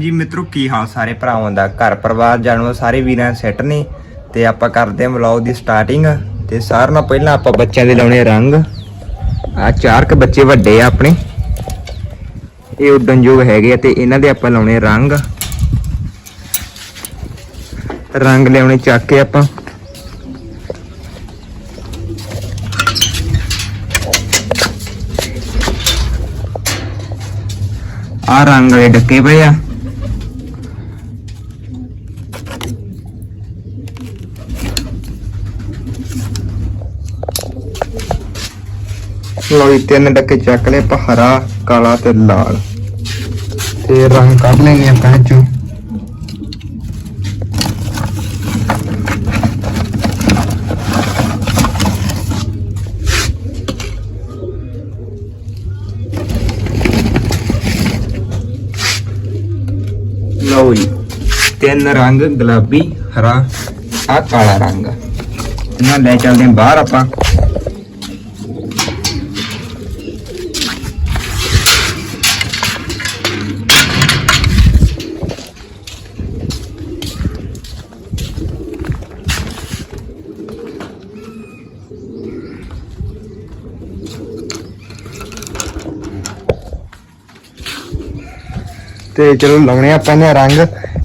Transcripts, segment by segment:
ਜੀ ਮਿੱਤਰੋ, ਕੀ ਹਾਲ ਸਾਰੇ ਭਰਾਵਾਂ ਦਾ? ਘਰ ਪਰਿਵਾਰ ਜਾਣੋ, ਸਾਰੇ ਵੀਰਾਂ ਸੈੱਟ ਨੇ ਤੇ ਆਪਾਂ ਕਰਦੇ ਹਾਂ ਵਲੌਗ ਦੀ ਸਟਾਰਟਿੰਗ ਤੇ ਸਾਰਿਆਂ ਨਾਲ ਪਹਿਲਾਂ ਆਪਾਂ ਬੱਚਿਆਂ ਦੇ ਲਾਉਣੇ ਰੰਗ। ਆ ਚਾਰ ਕ ਬੱਚੇ ਵੱਡੇ ਆ ਆਪਣੇ। ਇਹ ਉਡਣਯੋਗ ਹੈਗੇ ਆ ਤੇ ਇਹਨਾਂ ਦੇ ਆਪਾਂ ਲਾਉਣੇ ਰੰਗ। ਰੰਗ ਲਿਆਉਣੇ ਚੱਕ ਕੇ ਆਪਾਂ। ਆ ਰੰਗ ਵਾਲੇ ਡੱਕੇ ਪਏ ਆ। ਲੋ ਜੀ ਤਿੰਨ ਡੱਕੇ ਚੱਕ ਲਏ ਆਪਾਂ ਹਰਾ ਕਾਲਾ ਤੇ ਲਾਲ। ਤੇ ਰੰਗ ਕੱਢ ਲੈਣੇ ਆਪਾਂ ਚੋਂ ਲਓ ਜੀ ਤਿੰਨ ਰੰਗ ਗੁਲਾਬੀ ਹਰਾ ਆ ਕਾਲਾ ਰੰਗ। ਇਹਨਾਂ ਲੈ ਚੱਲਦੇ ਬਾਹਰ ਆਪਾਂ। ਤੇ ਚਲੋ ਲਾਉਣੇ ਆ, ਆਪਾਂ ਨੇ ਰੰਗ,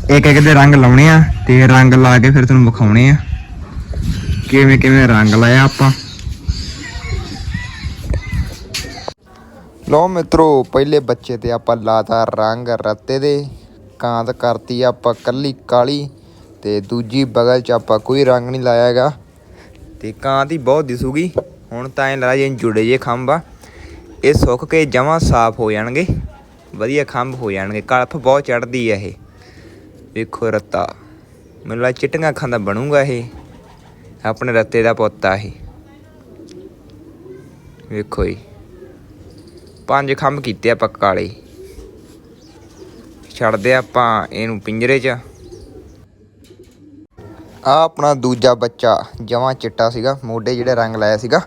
ਇੱਕ ਇੱਕ ਦੇ ਰੰਗ ਲਾਉਣੇ ਆ ਤੇ ਰੰਗ ਲਾ ਕੇ ਫਿਰ ਤੁਹਾਨੂੰ ਵਿਖਾਉਣੇ ਆ। ਕਿਵੇਂ ਕਿਵੇਂ ਰੰਗ ਲਾਇਆ ਆਪਾਂ? ਲੋ ਮਿੱਤਰੋ, ਪਹਿਲੇ ਬੱਚੇ ਤੇ ਆਪਾਂ ਲਾਤਾ ਰੰਗ ਰੱਤੇ ਦੇ, ਕਾਂਤ ਕਰਤੀ ਆਪਾਂ ਕੱਲੀ ਕਾਲੀ ਤੇ ਦੂਜੀ ਬਗਲ ਚ ਆਪਾਂ ਕੋਈ ਰੰਗ ਨਹੀਂ ਲਾਇਆ ਹੈਗਾ। ਤੇ ਕਾਂਤ ਹੀ ਬਹੁਤ ਦਿਸੂਗੀ, ਹੁਣ ਤਾਂ ਇਹ ਲਾ ਜੇ ਜੁੜੇ ਜੇ ਖੰਭ ਆ, ਇਹ ਸੁੱਕ ਕੇ ਜਮਾਂ ਸਾਫ਼ ਹੋ ਜਾਣਗੇ। ਵਧੀਆ ਖੰਭ ਹੋ ਜਾਣਗੇ ਕਲਫ ਬਹੁਤ ਚੜਦੀ ਆ ਇਹ। ਵੇਖੋ ਰੱਤਾ, ਮੈਨੂੰ ਲੱਗ ਚਿੱਟੀਆਂ ਅੱਖਾਂ ਦਾ ਬਣੂਗਾ ਇਹ, ਆਪਣੇ ਰੱਤੇ ਦਾ ਪੁੱਤ ਆ ਇਹ। ਵੇਖੋ ਜੀ, ਪੰਜ ਖੰਭ ਕੀਤੇ ਪੱਕਾ ਵਾਲੇ। ਛੱਡਦੇ ਆਪਾਂ ਇਹਨੂੰ ਪਿੰਜਰੇ 'ਚ। ਆ ਆਪਣਾ ਦੂਜਾ ਬੱਚਾ ਜਮਾਂ ਚਿੱਟਾ ਸੀਗਾ, ਮੋਢੇ ਜਿਹੜੇ ਰੰਗ ਲਾਇਆ ਸੀਗਾ,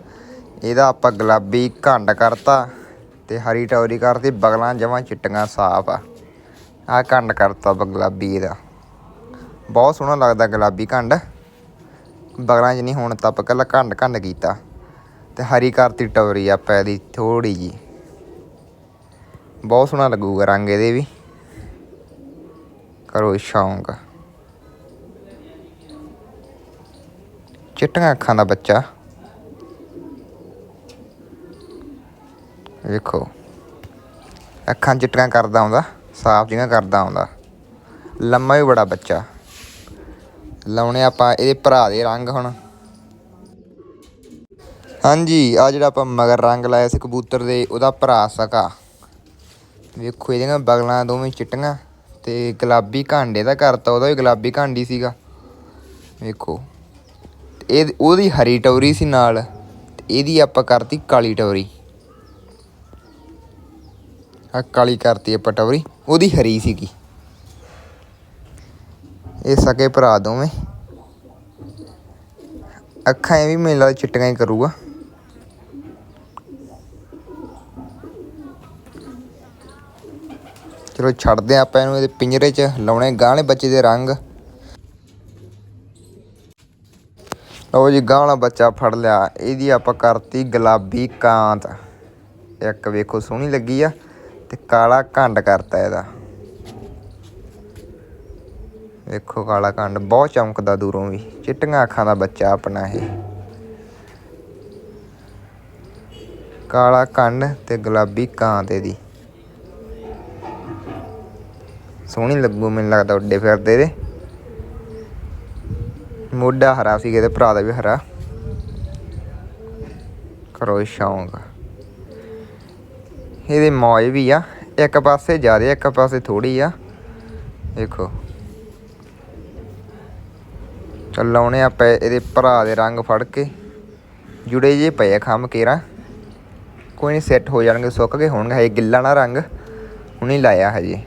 ਇਹਦਾ ਆਪਾਂ ਗੁਲਾਬੀ ਘੰਡ ਕਰਤਾ। ਤੇ ਹਰੀ ਟੌਰੀ ਕਰਤੀ ਬਗਲਾਂ ਜਮਾਂ ਚਿੱਟੀਆਂ ਸਾਫ਼ ਆ। ਆ ਘੰਡ ਕਰਤਾ ਗੁਲਾਬੀ ਇਹਦਾ ਬਹੁਤ ਸੋਹਣਾ ਲੱਗਦਾ ਗੁਲਾਬੀ ਘੰਡ ਬਗਲਾਂ 'ਚ ਨਹੀਂ ਹੁਣ ਤਾਂ ਆਪਾਂ ਕੱਲਾ ਘੰਡ ਘੰਡ ਕੀਤਾ। ਤੇ ਹਰੀ ਕਰਤੀ ਟੌਰੀ ਆਪਾਂ ਇਹਦੀ ਥੋੜੀ ਜੀ ਬਹੁਤ ਸੋਹਣਾ ਲੱਗੂਗਾ ਰੰਗ ਇਹਦੇ ਵੀ। ਕਰੋ ਸ਼ੌਂਕ। ਚਿੱਟੀਆਂ ਅੱਖਾਂ ਦਾ ਬੱਚਾ। ਵੇਖੋ। ਅੱਖਾਂ ਚਿੱਟੀਆਂ ਕਰਦਾ ਆਉਂਦਾ ਸਾਫ਼ ਜਿਹੀਆਂ ਕਰਦਾ ਆਉਂਦਾ ਲੰਮਾ ਵੀ ਬੜਾ ਬੱਚਾ। ਲਾਉਣੇ ਆਪਾਂ ਇਹਦੇ ਭਰਾ ਦੇ ਰੰਗ ਹੁਣ। ਹਾਂਜੀ, ਆ ਜਿਹੜਾ ਆਪਾਂ ਮਗਰ ਰੰਗ ਲਾਇਆ ਸੀ ਕਬੂਤਰ ਦੇ, ਉਹਦਾ ਭਰਾ ਸਕਾ। ਵੇਖੋ ਇਹਦੀਆਂ ਬਗਲਾਂ ਦੋਵੇਂ ਚਿੱਟੀਆਂ ਤੇ ਗੁਲਾਬੀ ਕਾਂਡੇ ਦਾ ਕਰਤਾ, ਉਹਦਾ ਵੀ ਗੁਲਾਬੀ ਕਾਂਡੀ ਸੀਗਾ। ਵੇਖੋ ਇਹ ਉਹਦੀ ਹਰੀ ਟੌਰੀ ਸੀ ਨਾਲ, ਤੇ ਇਹਦੀ ਆਪਾਂ ਕਰਤੀ ਕਾਲੀ ਟੌਰੀ। ਆ ਕਾਲੀ ਕਰਤੀ ਆਪਾਂ ਟੌਰੀ ਉਹਦੀ ਹਰੀ ਸੀਗੀ। ਇਹ ਸਕੇ ਭਰਾ ਦੋਵੇਂ। ਅੱਖਾਂ ਇਹ ਵੀ ਮੈਨੂੰ ਲੱਗਦਾ ਚਿੱਟੀਆਂ ਹੀ ਕਰੂਗਾ। ਚਲੋ ਛੱਡਦੇ ਹਾਂ ਆਪਾਂ ਇਹਨੂੰ, ਇਹਦੇ ਪਿੰਜਰੇ 'ਚ ਲਾਉਣੇ ਗਾਂਲੇ ਬੱਚੇ ਦੇ ਰੰਗ। ਲਓ ਜੀ ਗਾਹਲਾ ਬੱਚਾ ਫੜ ਲਿਆ। ਇਹਦੀ ਆਪਾਂ ਕਰਤੀ ਗੁਲਾਬੀ ਕਾਂਤ। ਇੱਕ ਵੇਖੋ, ਸੋਹਣੀ ਲੱਗੀ ਆ। ਤੇ ਕਾਲਾ ਘੰਡ ਕਰਤਾ ਇਹਦਾ। ਵੇਖੋ ਕਾਲਾ ਕੰਡ, ਬਹੁਤ ਚਮਕਦਾ ਦੂਰੋਂ ਵੀ। ਚਿੱਟੀਆਂ ਅੱਖਾਂ ਦਾ ਬੱਚਾ ਆਪਣਾ ਇਹ। ਕਾਲਾ ਕੰਡ ਤੇ ਗੁਲਾਬੀ ਕਾਂਤ ਇਹਦੀ। ਸੋਹਣੀ ਲੱਗੂ, ਮੈਨੂੰ ਲੱਗਦਾ ਉੱਡੇ ਫਿਰਦੇ ਦੇ ਮੋਢਾ ਹਰਾ ਸੀ ਇਹਦੇ ਭਰਾ ਦਾ ਵੀ ਹਰਾ। ਕਰੋ ਸ਼ੌਂਕ। ਇਹਦੇ ਮੌਜ ਵੀ ਆ। ਇੱਕ ਪਾਸੇ ਜ਼ਿਆਦਾ, ਇੱਕ ਪਾਸੇ ਥੋੜੀ ਆ। ਦੇਖੋ। ਚੱਲ ਲਾਉਣੇ ਆਪਾਂ ਇਹਦੇ ਭਰਾ ਦੇ ਰੰਗ ਫੜ ਕੇ। ਜੁੜੇ ਜੇ ਪਏ ਆ ਖੰਮ ਕੇਰਾ। ਕੋਈ ਨਹੀਂ ਸੈੱਟ ਹੋ ਜਾਣਗੇ, ਸੁੱਕ ਗਏ ਹੋਣਗੇ। ਹਜੇ ਗਿੱਲਾ ਨਾ ਰੰਗ। ਹੁਣੇ ਲਾਇਆ ਹਜੇ।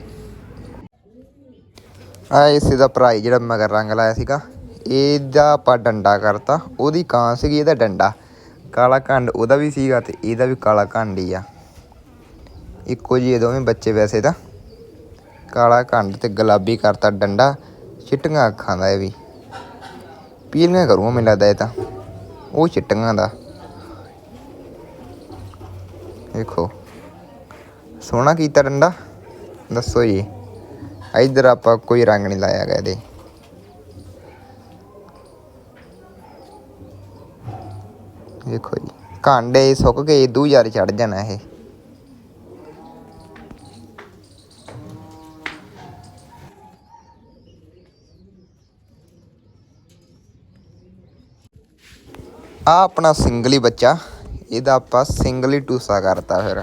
ਆ ਇਸੇ ਦਾ ਭਰਾ ਹੀ ਜਿਹੜਾ ਮਗਰ ਰੰਗ ਲਾਇਆ ਸੀਗਾ। ਇਹਦਾ ਆਪਾਂ ਡੰਡਾ ਕਰਤਾ। ਉਹਦੀ ਕਾਂ ਸੀਗੀ, ਇਹਦਾ ਡੰਡਾ। ਕਾਲਾ ਕੰਡ ਉਹਦਾ ਵੀ ਸੀਗਾ ਤੇ ਇਹਦਾ ਵੀ ਕਾਲਾ ਕੰਡ ਹੀ ਆ। ਇੱਕੋ ਜਿਹੇ ਦੋਵੇਂ ਬੱਚੇ ਵੈਸੇ ਤਾਂ। ਕਾਲਾ ਕੰਡ ਤੇ ਗੁਲਾਬੀ ਕਰਤਾ ਡੰਡਾ, ਚਿੱਟੀਆਂ ਅੱਖਾਂ ਦਾ ਇਹ ਵੀ। ਪੀਲੀਆਂ ਕਰੂੰਗਾ ਮੈਨੂੰ ਲੱਗਦਾ ਇਹ ਤਾਂ, ਉਹ ਚਿੱਟੀਆਂ ਦਾ। ਦੇਖੋ, ਸੋਹਣਾ ਕੀਤਾ ਡੰਡਾ। ਦੱਸੋ ਜੀ, ਇਧਰ ਆਪਾਂ ਕੋਈ ਰੰਗ ਨਹੀਂ ਲਾਇਆ ਗਿਆ ਇਹਦੇ। ਦੇਖੋ ਜੀ, ਕਾਂਡੇ ਸੁੱਕ ਗਏ ਦੂ ਯਾਰ ਚੜ ਜਾਣਾ ਇਹ। ਆ ਆਪਣਾ ਸਿੰਗਲ ਹੀ ਬੱਚਾ। ਇਹਦਾ ਆਪਾਂ ਸਿੰਗਲ ਹੀ ਟੂਸਾ ਕਰਤਾ ਫਿਰ।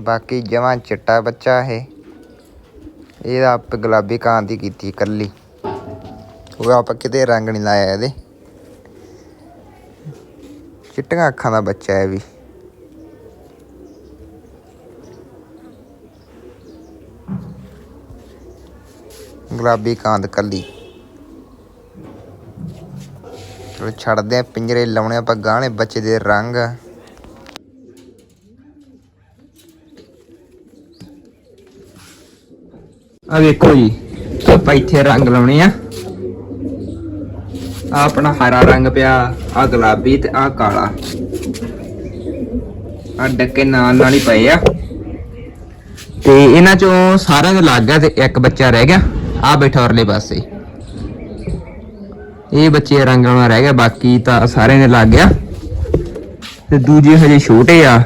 ਬਾਕੀ ਜਮਾਂ ਚਿੱਟਾ ਬੱਚਾ ਇਹ। ਇਹਦਾ ਆਪ ਗੁਲਾਬੀ ਕਾਂ ਦੀ ਕੀਤੀ ਕੱਲੀ ਉਹ ਆਪਾਂ ਕਿਤੇ ਰੰਗ ਨਹੀਂ ਲਾਇਆ ਇਹਦੇ। ਚਿੱਟੀਆਂ ਅੱਖਾਂ ਦਾ ਬੱਚਾ ਹੈ ਵੀ। ਗੁਲਾਬੀ ਕਾਂਦ ਕੱਲੀ ਚਲੋ ਛੱਡਦੇ ਆ, ਪਿੰਜਰੇ ਲਾਉਣੇ ਆਪਾਂ ਗਾਣੇ, ਬੱਚੇ ਦੇ ਰੰਗ। ਆ ਵੇਖੋ ਜੀ, ਆਪਾਂ ਇੱਥੇ ਰੰਗ ਲਾਉਣੇ ਆ। ਆਹ ਆਪਣਾ ਹਰਾ ਰੰਗ ਪਿਆ ਆ ਗੁਲਾਬੀ ਤੇ ਆ ਕਾਲਾ। ਆ ਡੱਕੇ ਨਾਲ ਨਾਲ ਹੀ ਪਏ ਆ। ਤੇ ਇਹਨਾਂ ਚੋਂ ਸਾਰਿਆਂ ਦੇ ਲੱਗ ਗਿਆ ਤੇ ਇੱਕ ਬੱਚਾ ਰਹਿ ਗਿਆ ਆ ਬੈਠਾ ਉਰਲੇ ਪਾਸੇ। ਇਹ ਬੱਚੇ ਰੰਗ ਲਾਉਣਾ ਰਹਿ ਗਿਆ, ਬਾਕੀ ਤਾਂ ਸਾਰਿਆਂ ਦੇ ਲੱਗ ਗਿਆ। ਤੇ ਦੂਜੇ ਹਜੇ ਛੋਟੇ ਆ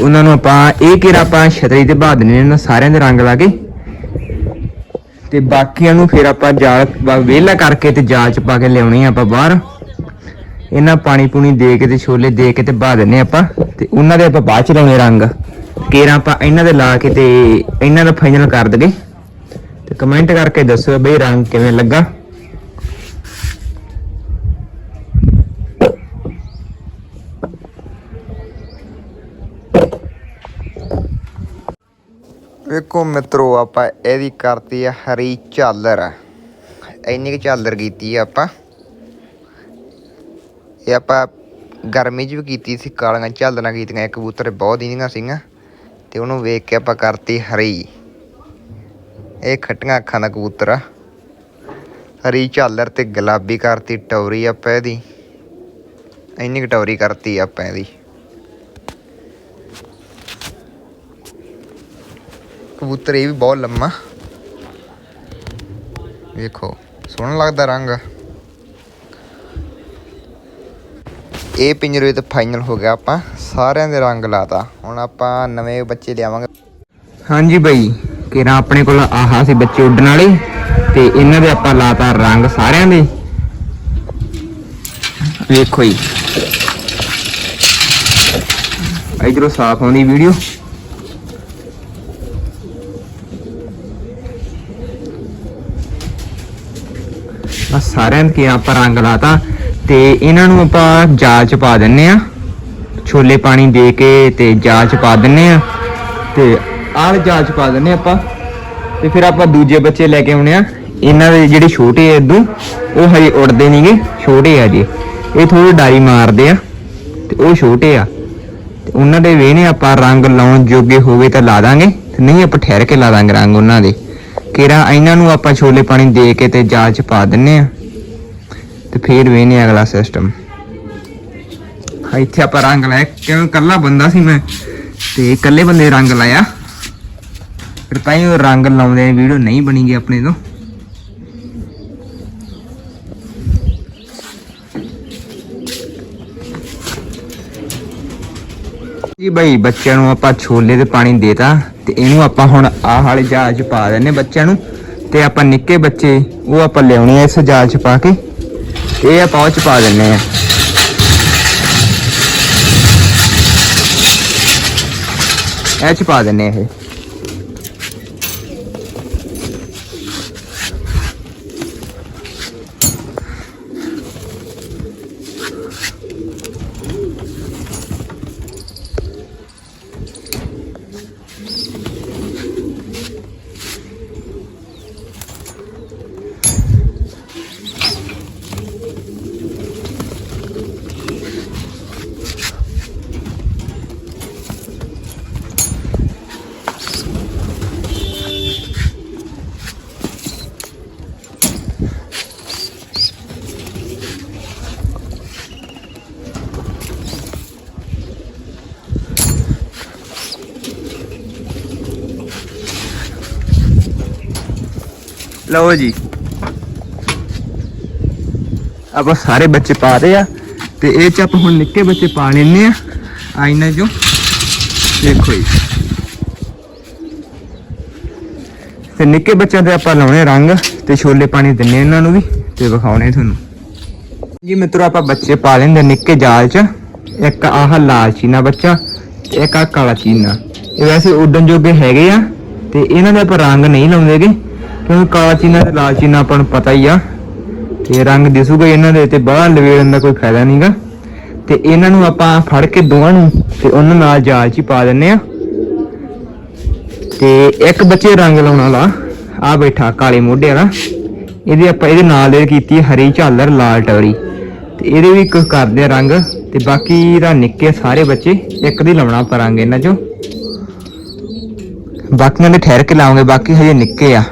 ਉਹਨਾਂ ਨੂੰ ਆਪਾਂ ਇਹ ਕਿਰਾ ਆਪਾਂ ਛਤਰੀ ਤੇ ਬਹਾ ਦਿੰਦੇ ਨੇ ਸਾਰਿਆਂ ਦੇ ਰੰਗ ਲਾ ਕੇ। ਤੇ ਬਾਕੀਆਂ ਨੂੰ ਫਿਰ ਆਪਾਂ ਜਾਲ ਵਿਹਲਾ ਕਰਕੇ ਤੇ ਜਾਲ ਚ ਪਾ ਕੇ ਲਿਆਉਣੀ ਆ ਆਪਾਂ ਬਾਹਰ। ਇਹਨਾਂ ਪਾਣੀ ਪੂਣੀ ਦੇ ਕੇ ਤੇ ਛੋਲੇ ਦੇ ਕੇ ਤੇ ਬਹਾ ਦਿੰਨੇ ਆਪਾਂ, ਤੇ ਉਹਨਾਂ ਦੇ ਆਪਾਂ ਬਾਅਦ ਚ ਲਾਉਣੇ ਰੰਗ। ਕੇਰਾਂ ਆਪਾਂ ਇਹਨਾਂ ਦੇ ਲਾ ਕੇ ਤੇ ਇਹਨਾਂ ਦਾ ਫਾਈਨਲ ਕਰ ਦਗੇ ਤੇ ਕਮੈਂਟ ਕਰਕੇ ਦੱਸੋ ਬਈ ਰੰਗ ਕਿਵੇਂ ਲੱਗਾ। ਵੇਖੋ ਮਿੱਤਰੋ, ਆਪਾਂ ਇਹਦੀ ਕਰਤੀ ਆ ਹਰੀ ਝਾਲਰ। ਇੰਨੀ ਕੁ ਝਾਲਰ ਕੀਤੀ ਆ ਆਪਾਂ। ਇਹ ਆਪਾਂ ਗਰਮੀ 'ਚ ਵੀ ਕੀਤੀ ਸੀ, ਕਾਲੀਆਂ ਝਾਲਰਾਂ ਕੀਤੀਆਂ, ਇਹ ਕਬੂਤਰ ਬਹੁਤ ਇੰਨੀਆਂ ਸੀਗੀਆਂ। ਤੇ ਉਹਨੂੰ ਵੇਖ ਕੇ ਆਪਾਂ ਕਰਤੀ ਹਰੀ। ਇਹ ਖੱਟੀਆਂ ਅੱਖਾਂ ਦਾ ਕਬੂਤਰ ਆ। ਹਰੀ ਝਾਲਰ ਤੇ ਗੁਲਾਬੀ ਕਰਤੀ, ਟੌਰੀ ਆਪਾਂ ਇਹਦੀ। ਇੰਨੀ ਕੁ ਟੌਰੀ ਕਰਤੀ ਆਪਾਂ ਇਹਦੀ। ਕਬੂਤਰ ਇਹ ਵੀ ਬਹੁਤ ਲੰਮਾ। ਵੇਖੋ, ਸੋਹਣਾ ਲੱਗਦਾ ਰੰਗ। ਇਹ ਪਿੰਜਰੇ ਤੇ ਫਾਈਨਲ ਹੋ ਗਿਆ ਆਪਾਂ। ਸਾਰਿਆਂ ਦੇ ਰੰਗ ਲਾਤਾ। ਹੁਣ ਆਪਾਂ ਨਵੇਂ ਬੱਚੇ ਲਿਆਵਾਂਗੇ। ਹਾਂਜੀ ਬਈ ਕਿਰਾਂ ਆਪਣੇ ਕੋਲ ਆਹਾ ਸੀ ਬੱਚੇ ਉੱਡਣ ਵਾਲੇ। ਤੇ ਇਹਨਾਂ ਦੇ ਆਪਾਂ ਲਾਤਾ ਰੰਗ ਸਾਰਿਆਂ ਦੇ। ਵੇਖੋ ਜੀ। ਇਧਰੋਂ ਸਾਫ਼ ਆਉਂਦੀ ਵੀਡੀਓ। ਆ ਸਾਰਿਆਂ ਦੇ ਆਪਾਂ ਰੰਗ ਲਾਤਾ ਤੇ ਇਹਨਾਂ ਨੂੰ ਆਪਾਂ ਜਾਲ ਚ ਪਾ ਦਿੰਨੇ ਆ। ਛੋਲੇ ਪਾਣੀ ਦੇ ਕੇ ਤੇ ਜਾਲ ਚ ਪਾ ਦਿੰਨੇ ਆ। ਤੇ ਆਲ ਜਾਲ ਚ ਪਾ ਦਿੰਨੇ ਆਪਾਂ। ਤੇ ਫਿਰ ਆਪਾਂ ਦੂਜੇ ਬੱਚੇ ਲੈ ਕੇ ਆਉਣੇ ਆ। ਇਹਨਾਂ ਦੇ ਜਿਹੜੇ ਛੋਟੇ ਆ ਇਦੋਂ, ਉਹ ਹਜੇ ਉੜਦੇ ਨਹੀਂਗੇ ਛੋਟੇ ਆ ਜੀ ਇਹ ਥੋੜੀ ਡਾਰੀ ਮਾਰਦੇ ਆ। ਤੇ ਉਹ ਛੋਟੇ ਆ। ਤੇ ਉਹਨਾਂ ਦੇ ਵੇਹਨੇ ਆਪਾਂ ਰੰਗ ਲਾਉਣ ਜੋਗੇ ਹੋਵੇ ਤਾਂ ਲਾ ਦਾਂਗੇ। ਤੇ ਨਹੀਂ ਆਪਾਂ ਠਹਿਰ ਕੇ ਲਾ ਦਾਂਗੇ ਰੰਗ ਉਹਨਾਂ ਦੇ। ਕਿਰਾ ਇਹਨਾਂ ਨੂੰ ਆਪਾਂ ਛੋਲੇ ਪਾਣੀ ਦੇ ਕੇ ਤੇ ਜਾਚ ਚ ਪਾ ਦਿੰਨੇ ਆ। ਤੇ ਫੇਰ ਵੇਨੇ ਅਗਲਾ ਸਿਸਟਮ ਇੱਥੇ ਆਪਾਂ ਰੰਗ ਲਾਇਆ। ਕਿਉਂ ਕੱਲਾ ਬੰਦਾ ਸੀ ਮੈਂ, ਤੇ ਇਕੱਲੇ ਬੰਦੇ ਰੰਗ ਲਾਇਆ। ਫਿਰ ਤਾਂ ਹੀ ਉਹ ਰੰਗ ਲਾਉਂਦੇ ਵੀਡੀਓ ਨਹੀਂ ਬਣੀ ਗਈ ਆਪਣੇ ਤੋਂ। ਜੀ ਬਈ ਬੱਚਿਆਂ ਨੂੰ ਆਪਾਂ ਛੋਲੇ ਤੇ ਪਾਣੀ ਦੇਤਾ ਤੇ ਇਹਨੂੰ ਆਪਾਂ ਹੁਣ ਆਹ ਵਾਲੇ ਜਹਾਜ਼ 'ਚ ਪਾ ਦਿੰਨੇ ਬੱਚਿਆਂ ਨੂੰ ਤੇ ਆਪਾਂ ਨਿੱਕੇ ਬੱਚੇ ਉਹ ਆਪਾਂ ਲਿਆਉਣੇ ਆ ਇਸ ਜਹਾਜ਼ 'ਚ ਪਾ ਕੇ ਤੇ ਇਹ ਆਪਾਂ ਉਹ 'ਚ ਪਾ ਦਿੰਨੇ ਆ ਇਹ 'ਚ ਪਾ ਦਿੰਨੇ ਆ ਇਹ। ਲਓ ਜੀ। ਆਪਾਂ ਸਾਰੇ ਬੱਚੇ ਪਾ ਰਹੇ ਆ ਤੇ ਇਹ ਚ ਆਪਾਂ ਹੁਣ ਨਿੱਕੇ ਬੱਚੇ ਪਾ ਲੈਨੇ ਆ। ਆ ਇਹਨਾਂ ਚੋਂ ਦੇਖੋ ਜੀ। ਤੇ ਨਿੱਕੇ ਬੱਚਿਆਂ ਦੇ ਆਪਾਂ ਲਾਉਣੇ ਰੰਗ ਤੇ ਛੋਲੇ ਪਾਣੀ ਦਿੰਨੇ ਇਹਨਾਂ ਨੂੰ ਵੀ ਤੇ ਵਿਖਾਉਣੇ ਤੁਹਾਨੂੰ। ਜੀ ਮਿੱਤਰੋ, ਆਪਾਂ ਬੱਚੇ ਪਾ ਲੈਂਦੇ ਨਿੱਕੇ ਜਾਲ 'ਚ। ਇੱਕ ਆਹ ਲਾਲ ਚੀਨਾ ਬੱਚਾ ਤੇ ਇੱਕ ਆ ਕਾਲਾ ਚੀਨਾ। ਇਹ ਵੈਸੇ ਉੱਡਣ ਜੋਗੇ ਹੈਗੇ ਆ ਤੇ ਇਹਨਾਂ ਦੇ ਆਪਾਂ ਰੰਗ ਨਹੀਂ ਲਾਉਂਦੇਗੇ। ਕਿਉਂਕਿ ਕਾਲਾ ਚੀਨਾ ਤੇ ਲਾਲ ਚੀਨਾ ਆਪਾਂ ਨੂੰ ਪਤਾ ਹੀ ਆ ਤੇ ਰੰਗ ਦਿਸੂਗਾ ਇਹਨਾਂ ਦੇ ਤੇ ਬਾਹਰ ਲਵੇੜਨ ਦਾ ਕੋਈ ਫਾਇਦਾ ਨਹੀਂਗਾ ਤੇ ਇਹਨਾਂ ਨੂੰ ਆਪਾਂ ਫੜ ਕੇ ਦੋਵਾਂ ਨੂੰ ਤੇ ਉਹਨਾਂ ਨਾਲ ਜਾਲ 'ਚ ਪਾ ਦਿੰਨੇ ਆ। ਤੇ ਇੱਕ ਬੱਚੇ ਰੰਗ ਲਾਉਣ ਵਾਲਾ ਆ ਬੈਠਾ ਕਾਲੇ ਮੋਢੇ ਵਾਲਾ। ਇਹਦੇ ਆਪਾਂ, ਇਹਦੇ ਨਾਲ ਦੇ ਕੀਤੀ ਹਰੀ ਝਾਲਰ, ਲਾਲ ਟਵਰੀ। ਤੇ ਇਹਦੇ ਵੀ ਕੁਝ ਕਰਦੇ ਆ ਰੰਗ, ਤੇ ਬਾਕੀ ਦਾ ਨਿੱਕੇ ਸਾਰੇ ਬੱਚੇ, ਇੱਕ ਦੀ ਲਾਉਣਾ ਆਪਾਂ ਰੰਗ ਇਹਨਾਂ ਚੋਂ। ਬਾਕੀਆਂ ਦੇ ਠਹਿਰ ਕੇ ਲਾਉਂਗੇ, ਬਾਕੀ ਹਜੇ ਨਿੱਕੇ ਆ।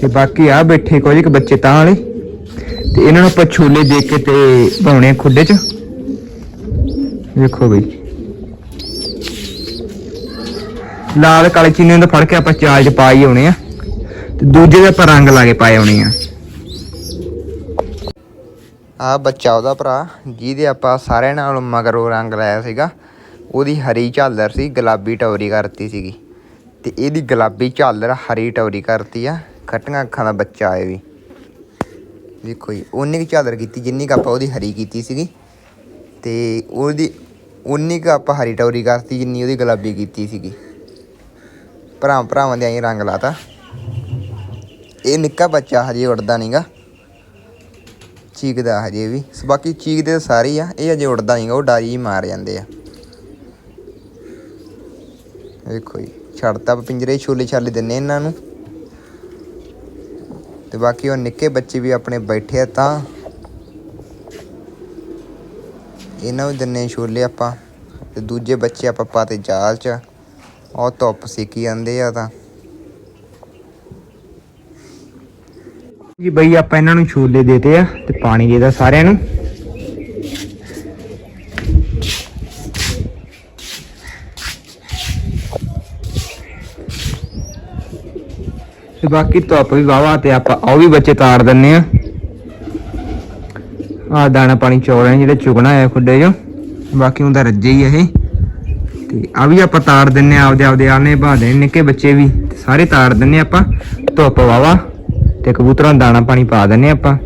ਤੇ ਬਾਕੀ ਆ ਬੈਠੇ ਕੁਝ ਕੁ ਬੱਚੇ ਤਾਂ ਵਾਲੇ। ਤੇ ਇਹਨਾਂ ਨੂੰ ਆਪਾਂ ਛੋਲੇ ਦੇ ਕੇ ਤੇ ਪਾਉਣੇ ਆ ਖੁੱਡੇ 'ਚ। ਵੇਖੋ ਬਈ। ਲਾਲ ਕਾਲੇ ਚੀਨੇ ਨੂੰ ਫੜ ਕੇ ਆਪਾਂ ਚਾਲ 'ਚ ਪਾ ਹੀ ਆਉਣੇ ਆ। ਤੇ ਦੂਜੇ ਦੇ ਆਪਾਂ ਰੰਗ ਲਾ ਕੇ ਪਾਏ ਆਉਣੇ ਆ। ਆ ਬੱਚਾ ਉਹਦਾ ਭਰਾ, ਜਿਹਦੇ ਆਪਾਂ ਸਾਰਿਆਂ ਨਾਲੋਂ ਮਗਰੋਂ ਰੰਗ ਲਾਇਆ ਸੀਗਾ। ਉਹਦੀ ਹਰੀ ਝਾਲਰ ਸੀ, ਗੁਲਾਬੀ ਟੌਰੀ ਕਰਤੀ ਸੀਗੀ। ਤੇ ਇਹਦੀ ਗੁਲਾਬੀ ਝਾਲਰ ਹਰੀ ਟੌਰੀ ਕਰਤੀ ਆ। ਖੱਟੀਆਂ ਅੱਖਾਂ ਦਾ ਬੱਚਾ ਇਹ ਵੀ। ਦੇਖੋ ਜੀ ਉਨੀ ਕੁ ਚਾਦਰ ਕੀਤੀ, ਜਿੰਨੀ ਕੁ ਆਪਾਂ ਉਹਦੀ ਹਰੀ ਕੀਤੀ ਸੀਗੀ। ਤੇ ਉਹਦੀ, ਉਨੀ ਕੁ ਆਪਾਂ ਹਰੀ ਟੌਰੀ ਕਰਤੀ, ਜਿੰਨੀ ਉਹਦੀ ਗੁਲਾਬੀ ਕੀਤੀ ਸੀਗੀ। ਭਰਾ ਭਰਾਵਾਂ ਦੇ ਆਈ ਰੰਗ ਲਾਤਾ। ਇਹ ਨਿੱਕਾ ਬੱਚਾ ਹਜੇ ਉੱਡਦਾ ਨਹੀਂਗਾ ਚੀਕਦਾ ਹਜੇ ਵੀ। ਬਾਕੀ ਚੀਕਦੇ ਤਾਂ ਸਾਰੇ ਆ, ਇਹ ਹਜੇ ਉੱਡਦਾ ਨਹੀਂਗਾ ਉਹ ਡਾਰੀ ਹੀ ਮਾਰ ਜਾਂਦੇ ਆ। ਦੇਖੋ ਜੀ ਛੱਡਤਾ ਆਪਾਂ ਪਿੰਜਰੇ 'ਚ ਛੋਲੇ ਛਾਲੇ ਦਿੰਨੇ ਇਹਨਾਂ ਨੂੰ। ਤੇ ਬਾਕੀ ਉਹ ਨਿੱਕੇ ਬੱਚੇ ਵੀ ਆਪਣੇ ਬੈਠੇ ਆ ਤਾਂ ਇਹਨਾਂ ਨੂੰ ਦਿੰਨੇ ਛੋਲੇ ਆਪਾਂ ਤੇ ਦੂਜੇ ਬੱਚੇ ਆਪਾਂ ਪਾਤੇ ਜਾਲ 'ਚ, ਉਹ ਧੁੱਪ ਸੇਕੀ ਜਾਂਦੇ ਆ ਤਾਂ। ਜੀ ਬਈ ਆਪਾਂ ਇਹਨਾਂ ਨੂੰ ਛੋਲੇ ਦੇਤੇ ਆ ਤੇ ਪਾਣੀ ਦੇਦਾ ਸਾਰਿਆਂ ਨੂੰ। ਤੇ ਬਾਕੀ ਧੁੱਪ ਵੀ ਵਾਵਾ ਤੇ ਆਪਾਂ ਉਹ ਵੀ ਬੱਚੇ ਤਾਰ ਦਿੰਨੇ ਆ। ਆ ਦਾਣਾ ਪਾਣੀ ਚੌਲਾਂ ਜਿਹੜੇ ਚੁਗਣਾ ਹੈ ਖੁੱਡੇ ਜੋ ਬਾਕੀ ਉਹਦਾ ਰੱਜੇ ਹੀ ਆ ਇਹ। ਤੇ ਆ ਵੀ ਆਪਾਂ ਤਾਰ ਦਿੰਨੇ ਆ, ਆਪਦੇ ਆਪਦੇ ਆਨੇ ਬਾਦੇ ਨਿੱਕੇ ਬੱਚੇ ਵੀ। ਤੇ ਸਾਰੇ ਤਾਰ ਦਿੰਨੇ ਆਪਾਂ। ਧੁੱਪ ਵਾਵਾ ਤੇ ਕਬੂਤਰਾਂ ਨੂੰ ਦਾਣਾ ਪਾਣੀ ਪਾ ਦਿੰਨੇ ਆਪਾਂ।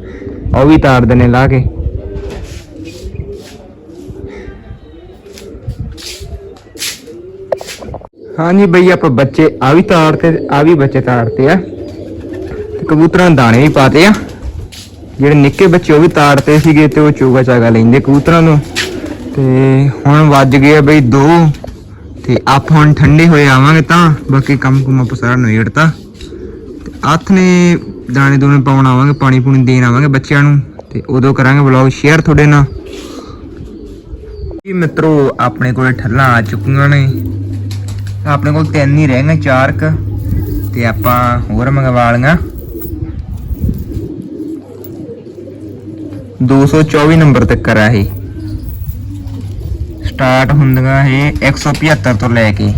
ਉਹ ਵੀ ਤਾਰ ਦਿੰਨੇ ਲਾ ਕੇ। ਹਾਂਜੀ ਬਈ, ਆਪਾਂ ਬੱਚੇ ਆ ਵੀ ਤਾੜਤੇ, ਆ ਵੀ ਬੱਚੇ ਤਾੜਤੇ ਆ। ਤੇ ਕਬੂਤਰਾਂ ਦਾਣੇ ਵੀ ਪਾਤੇ ਆ। ਜਿਹੜੇ ਨਿੱਕੇ ਬੱਚੇ ਉਹ ਵੀ ਤਾੜਤੇ ਸੀਗੇ ਤੇ ਉਹ ਚੂਗਾ ਚਾਗਾ ਲੈਂਦੇ ਕਬੂਤਰਾਂ ਨੂੰ। ਤੇ ਹੁਣ ਵੱਜ ਗਏ ਆ ਬਈ 2 ਤੇ ਆਪ ਹੁਣ ਠੰਡੇ ਹੋਏ ਆਵਾਂਗੇ ਤਾਂ, ਬਾਕੀ ਕੰਮ ਕੁਮ ਆਪਾਂ ਸਾਰਾ ਨਵੇੜਤਾ ਤੇ ਹੱਥ ਨੇ ਦਾਣੇ ਦੂਣੇ ਪਾਉਣ ਆਵਾਂਗੇ, ਪਾਣੀ ਪੂਣੀ ਦੇਣ ਆਵਾਂਗੇ ਬੱਚਿਆਂ ਨੂੰ। ਤੇ ਉਦੋਂ ਕਰਾਂਗੇ ਵਲੌਗ ਸ਼ੇਅਰ ਤੁਹਾਡੇ ਨਾਲ। ਜੀ ਮਿੱਤਰੋ, ਆਪਣੇ ਕੋਲ ਠੱਲਾਂ ਆ ਚੁੱਕੀਆਂ ਨੇ। ਆਪਣੇ ਕੋਲ ਤਿੰਨ ਹੀ ਰਹਿ ਗਏ ਚਾਰ ਕ, ਤੇ ਆਪਾਂ ਹੋਰ ਮੰਗਵਾ ਲਈਆਂ। 224 ਨੰਬਰ ਤੱਕ ਆ ਇਹ। ਸਟਾਰਟ ਹੁੰਦੀਆਂ ਇਹ 175 ਤੋਂ ਲੈ ਕੇ।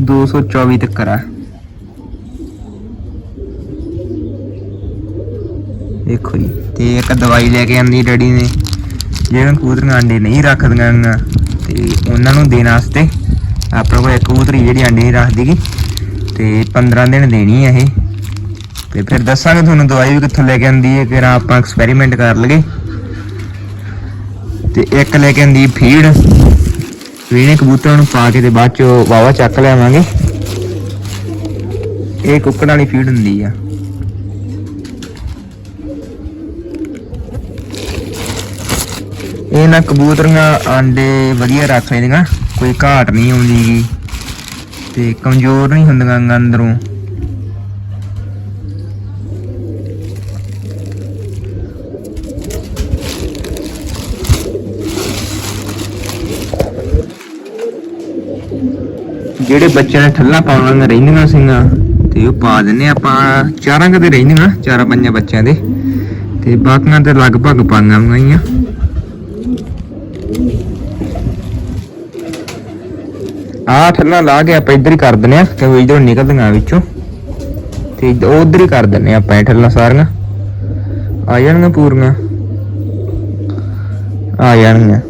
224 ਤੱਕ ਆ। ਦੇਖੋ ਜੀ, ਤੇ ਇੱਕ ਦਵਾਈ ਲੈ ਕੇ ਆਂਦੀ ਡੈਡੀ ਨੇ। ਜਿਹੜੀਆਂ ਕਬੂਤਰੀਆਂ ਅੰਡੇ ਨਹੀਂ ਰੱਖਦੀਆਂ ਗੀਆਂ, ਤੇ ਉਹਨਾਂ ਨੂੰ ਦੇਣ ਵਾਸਤੇ ਆਪਣੇ ਕੋਲ ਇੱਕ ਕਬੂਤਰੀ ਜਿਹੜੀ ਅੰਡੇ ਨਹੀਂ ਰੱਖਦੀ ਗੀ, ਤੇ 15 ਦਿਨ ਦੇਣੀ ਹੈ ਇਹ। ਤੇ ਫਿਰ ਦੱਸਾਂਗੇ ਤੁਹਾਨੂੰ ਦਵਾਈ ਵੀ ਕਿੱਥੋਂ ਲੈ ਕੇ ਆਂਦੀ ਹੈ ਕਿ ਆਪਾਂ ਐਕਸਪੈਰੀਮੈਂਟ ਕਰ ਲਈਏ। ਤੇ ਇੱਕ ਲੈ ਕੇ ਆਂਦੀ ਫੀਡ ਵੀਣੇ ਕਬੂਤਰਾਂ ਨੂੰ ਪਾ ਕੇ ਤੇ ਬਾਅਦ ਚ ਵਾਵਾ ਚੱਕ ਲਿਆਵਾਂਗੇ। ਇਹ ਕੁੱਕੜਾਂ ਵਾਲੀ ਫੀਡ ਹੁੰਦੀ ਆ। ਇਹ ਨਾ ਕਬੂਤਰੀਆਂ ਆਂਡੇ ਵਧੀਆ ਰੱਖ ਲੈਂਦੀਆਂ ਕੋਈ ਘਾਟ ਨਹੀਂ ਆਉਂਦੀਗੀ ਤੇ ਕਮਜ਼ੋਰ ਨਹੀਂ ਹੁੰਦੀਆਂ ਗਾ ਅੰਦਰੋਂ ਜਿਹੜੇ ਬੱਚਿਆਂ ਨੇ ਠੱਲਾਂ ਪਾਉਣੀਆਂ ਰਹਿੰਦੀਆਂ ਸੀਗੀਆਂ ਤੇ ਉਹ ਪਾ ਦਿੰਨੇ ਆਪਾਂ ਚਾਰਾਂ ਕਦੇ ਰਹਿੰਦੀਆਂ ਚਾਰਾਂ ਪੰਜਾਂ ਬੱਚਿਆਂ ਦੇ ਤੇ ਬਾਕੀਆਂ ਤੇ ਲਗਭਗ ਪਾਈਆਂ ਗਈਆਂ ਆਹ ਠੱਲਾਂ ਲਾ ਕੇ ਆਪਾਂ ਇੱਧਰ ਹੀ ਕਰ ਦਿੰਨੇ ਆ ਕਿਉਂਕਿ ਇਧਰੋਂ ਨਿਕਲਦੀਆਂ ਵਿੱਚੋਂ। ਤੇ ਉਧਰ ਹੀ ਕਰ ਦਿੰਨੇ ਆ ਆਪਾਂ ਇਹ ਠੱਲਾਂ ਸਾਰੀਆਂ। ਆ ਜਾਣਗੀਆਂ ਪੂਰੀਆਂ। ਆ ਜਾਣਗੀਆਂ।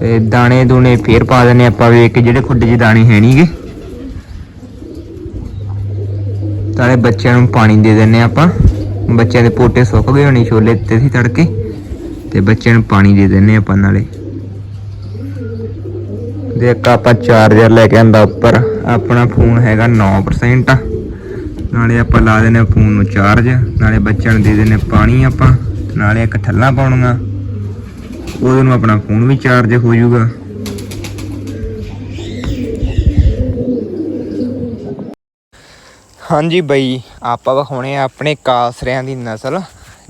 ਤੇ ਦਾਣੇ ਦੂਣੇ ਫੇਰ ਪਾ ਦਿੰਨੇ ਆਪਾਂ ਵੇਖ ਕੇ ਜਿਹੜੇ ਖੁੱਡੇ 'ਚ ਦਾਣੇ ਹੈ ਨਹੀਂਗੇ ਤਾਲੇ ਬੱਚਿਆਂ ਨੂੰ ਪਾਣੀ ਦੇ ਦਿੰਨੇ ਆਪਾਂ। ਬੱਚਿਆਂ ਦੇ ਪੋਟੇ ਸੁੱਕ ਗਏ ਹੋਣੇ ਛੋਲੇ ਦਿੱਤੇ ਸੀ ਤੜਕੇ। ਤੇ ਬੱਚਿਆਂ ਨੂੰ ਪਾਣੀ ਦੇ ਦਿੰਨੇ ਆਪਾਂ ਨਾਲੇ। ਦੇ ਇੱਕ ਆਪਾਂ ਚਾਰਜਰ ਲੈ ਕੇ ਆਂਦਾ ਉੱਪਰ। ਆਪਣਾ ਫੋਨ ਹੈਗਾ 9% ਨਾਲੇ ਆਪਾਂ ਲਾ ਦਿੰਨੇ ਫੋਨ ਨੂੰ ਚਾਰਜ ਨਾਲੇ ਬੱਚਿਆਂ ਨੂੰ ਦੇ ਦਿੰਨੇ ਪਾਣੀ ਆਪਾਂ। ਨਾਲੇ ਇੱਕ ਠੱਲਾਂ ਪਾਉਣੀਆਂ। ਉਹਦੇ ਨੂੰ ਆਪਣਾ ਫੋਨ ਵੀ ਚਾਰਜ ਹੋ ਜਾਊਗਾ। ਹਾਂਜੀ ਬਈ, ਆਪਾਂ ਵਿਖਾਉਣੇ ਆਪਣੇ ਕਾਸਰਿਆਂ ਦੀ ਨਸਲ।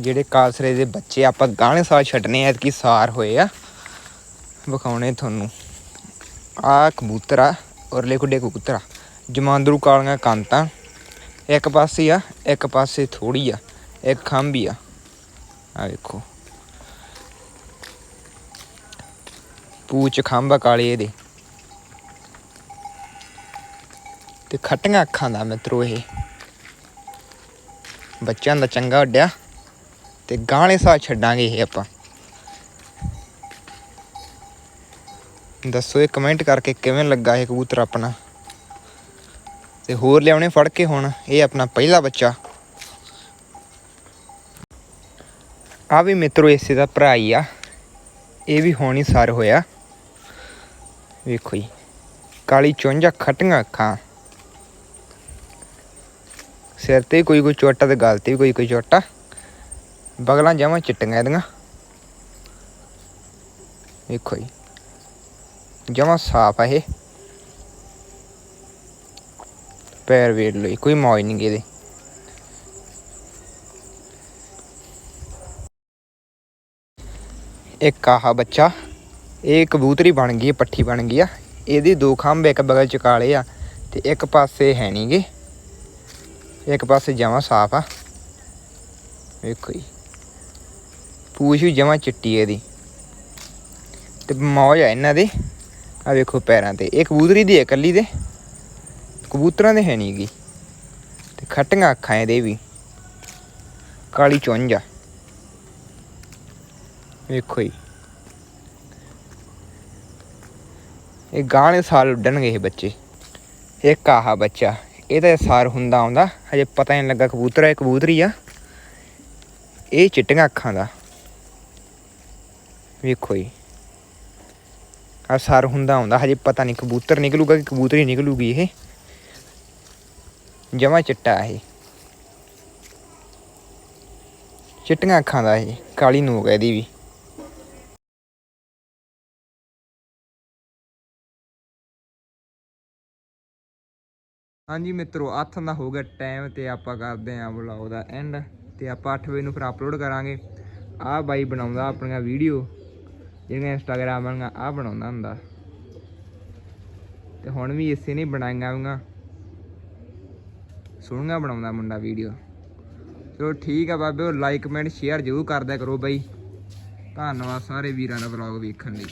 ਜਿਹੜੇ ਕਾਸਰੇ ਦੇ ਬੱਚੇ ਆਪਾਂ ਗਾਣੇ ਸਾਲ ਛੱਡਨੇ ਐ ਕਿ ਸਾਰ ਹੋਏ ਆ। ਵਿਖਾਉਣੇ ਤੁਹਾਨੂੰ। ਆ ਕਬੂਤਰ ਆ ਔਰਲੇ ਕੁੱਡੇ ਕਬੂਤਰ ਆ। ਜਮਾਂਦਰੂ ਕਾਲੀਆਂ ਕਾਂਤਾਂ ਇੱਕ ਪਾਸੇ ਆ, ਇੱਕ ਪਾਸੇ ਥੋੜੀ ਆ, ਇੱਕ ਖੰਭੀ ਆ। ਆ ਵੇਖੋ। ਪੂਛ, ਖੰਭਾ ਕਾਲੇ ਇਹਦੇ। ਤੇ ਖੱਟੀਆਂ ਅੱਖਾਂ ਦਾ ਮਿੱਤਰੋ ਇਹ। ਬੱਚਿਆਂ ਦਾ ਚੰਗਾ ਉੱਡਿਆ ਤੇ ਗਾਣੇ ਸਾਹ ਛੱਡਾਂਗੇ ਇਹ ਆਪਾਂ। ਦੱਸੋ ਇਹ ਕਮੈਂਟ ਕਰਕੇ ਕਿਵੇਂ ਲੱਗਾ ਇਹ ਕਬੂਤਰ ਆਪਣਾ? ਤੇ ਹੋਰ ਲਿਆਉਣੇ ਫੜ ਕੇ ਹੁਣ, ਇਹ ਆਪਣਾ ਪਹਿਲਾ ਬੱਚਾ। ਆ ਵੀ ਮਿੱਤਰੋ, ਇਸੇ ਦਾ ਭਰਾ ਹੀ ਆ। ਇਹ ਵੀ ਹੁਣ ਹੀ ਸਰ ਹੋਇਆ। ਵੇਖੋ ਜੀ, ਕਾਲੀ ਚੁੰਝਾ ਖੱਟੀਆਂ ਅੱਖਾਂ। ਸਿਰ ਤੇ ਕੋਈ ਕੋਈ ਚੋਟਾ ਤੇ ਗਲ ਤੇ ਵੀ ਕੋਈ ਕੋਈ ਚੋਟਾ। ਬਗਲਾਂ ਜਮਾਂ ਚਿੱਟੀਆਂ ਇਹਦੀਆਂ। ਵੇਖੋ ਜੀ। ਜਮਾਂ ਸਾਫ਼ ਆ ਇਹ। ਪੈਰ ਵੇੜ ਲਈ ਕੋਈ ਮੌਜ ਨਹੀਂ ਇਹਦੇ। ਇੱਕ ਆਹ ਬੱਚਾ, ਇਹ ਕਬੂਤਰੀ ਬਣ ਗਈ ਪੱਠੀ ਬਣ ਗਈ ਆ। ਇਹਦੀ ਦੋ ਖੰਭ, ਇੱਕ ਬਗਲ ਚ ਕਾਲੇ ਆ ਤੇ ਇੱਕ ਪਾਸੇ ਹੈ ਨਹੀਂਗੇ ਇੱਕ ਪਾਸੇ ਜਮਾਂ ਸਾਫ਼ ਆ। ਵੇਖੋ ਜੀ। ਪੂਛ ਵੀ ਜਮਾਂ ਚਿੱਟੀ ਹੈ ਇਹਦੀ। ਤੇ ਮੌਜ ਆ ਇਹਨਾਂ ਦੇ। ਆ ਵੇਖੋ ਪੈਰਾਂ ਤੇ। ਇਹ ਕਬੂਤਰੀ ਦੀ ਹੈ ਇਕੱਲੀ ਦੇ ਕਬੂਤਰਾਂ ਦੇ ਹੈ ਨਹੀਂਗੀ ਤੇ ਖੱਟੀਆਂ ਅੱਖਾਂ ਇਹਦੇ ਵੀ। ਕਾਲੀ ਚੁੰਝ ਆ। ਵੇਖੋ ਜੀ। ਇਹ ਗਾਣੇ ਸਾਲ ਉੱਡਣਗੇ ਇਹ ਬੱਚੇ। ਇੱਕ ਆਹਾ ਬੱਚਾ। ਇਹ ਤਾਂ ਸਾਰ ਹੁੰਦਾ ਆਉਂਦਾ। ਹਜੇ ਪਤਾ ਨਹੀਂ ਲੱਗਾ ਕਬੂਤਰ ਹੈ ਕਬੂਤਰੀ ਆ। ਇਹ ਚਿੱਟੀਆਂ ਅੱਖਾਂ ਦਾ। ਵੇਖੋ ਜੀ। ਆ ਸਾਰ ਹੁੰਦਾ ਆਉਂਦਾ ਹਜੇ ਪਤਾ ਨਹੀਂ ਕਬੂਤਰ ਨਿਕਲੂਗਾ ਕਿ ਕਬੂਤਰੀ ਨਿਕਲੂਗੀ ਇਹ। ਜਮਾ ਚਿੱਟਾ ਇਹ। ਚਿੱਟੀਆਂ ਅੱਖਾਂ ਦਾ ਇਹ, ਕਾਲੀ ਨੂਕ ਹੈ ਇਹਦੀ ਵੀ। ਹਾਂਜੀ ਮਿੱਤਰੋ ਹੱਥ ਦਾ ਹੋ ਗਿਆ ਟਾਈਮ ਤੇ ਆਪਾਂ ਕਰਦੇ ਆਂ ਵਲੌਗ ਦਾ ਐਂਡ ਤੇ ਆਪਾਂ 8 ਵਜੇ ਨੂੰ ਫਿਰ ਅਪਲੋਡ ਕਰਾਂਗੇ। ਆਹ ਬਾਈ ਬਣਾਉਂਦਾ ਆਪਣੀਆਂ ਵੀਡੀਓ ਜਿਹੜੀਆਂ ਇੰਸਟਾਗ੍ਰਾਮ ਵਾਲੀਆਂ ਆਹ ਬਣਾਉਂਦਾ ਹੁੰਦਾ। ਤੇ ਹੁਣ ਵੀ ਇਸੇ ਨੇ ਬਣਾਈਆਂ ਹੋਈਆਂ ਸੋਹਣੀਆਂ ਬਣਾਉਂਦਾ ਮੁੰਡਾ ਵੀਡੀਓ ਚਲੋ ਠੀਕ ਆ ਬਾਬੇ ਲਾਈਕ ਕਮੈਂਟ ਸ਼ੇਅਰ ਜ਼ਰੂਰ ਕਰਦਿਆ ਕਰੋ ਬਾਈ। ਧੰਨਵਾਦ ਸਾਰੇ ਵੀਰਾਂ ਦਾ ਵਲੌਗ ਵੇਖਣ ਲਈ।